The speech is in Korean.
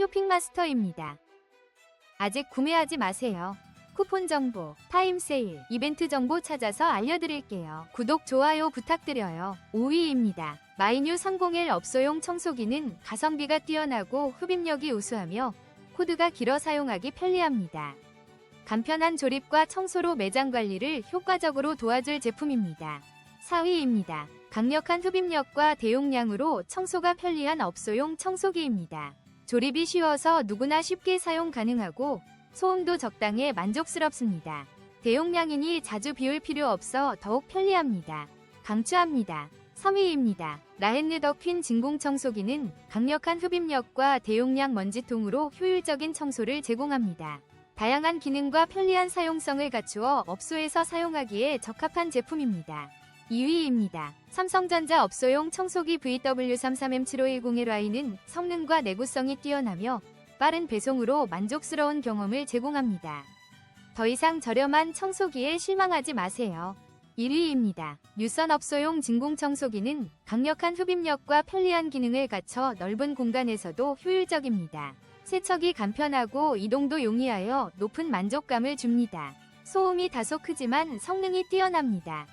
쇼핑마스터입니다. 아직 구매하지 마세요. 쿠폰 정보, 타임 세일, 이벤트 정보 찾아서 알려드릴게요. 구독, 좋아요 부탁드려요. 5위입니다. 마이뉴 301 업소용 청소기는 가성비가 뛰어나고 흡입력이 우수하며 코드가 길어 사용하기 편리합니다. 간편한 조립과 청소로 매장 관리를 효과적으로 도와줄 제품입니다. 4위입니다. 강력한 흡입력과 대용량으로 청소가 편리한 업소용 청소기입니다. 조립이 쉬워서 누구나 쉽게 사용 가능하고 소음도 적당해 만족스럽습니다. 대용량이니 자주 비울 필요 없어 더욱 편리합니다. 강추합니다. 3위입니다. 라헨르더 퀸 진공 청소기는 강력한 흡입력과 대용량 먼지통으로 효율적인 청소를 제공합니다. 다양한 기능과 편리한 사용성을 갖추어 업소에서 사용하기에 적합한 제품입니다. 2위입니다. 삼성전자 업소용 청소기 VW33M7510Li는 성능과 내구성이 뛰어나며 빠른 배송으로 만족스러운 경험을 제공합니다. 더 이상 저렴한 청소기에 실망하지 마세요. 1위입니다. 유선 업소용 진공 청소기는 강력한 흡입력과 편리한 기능을 갖춰 넓은 공간에서도 효율적입니다. 세척이 간편하고 이동도 용이하여 높은 만족감을 줍니다. 소음이 다소 크지만 성능이 뛰어납니다.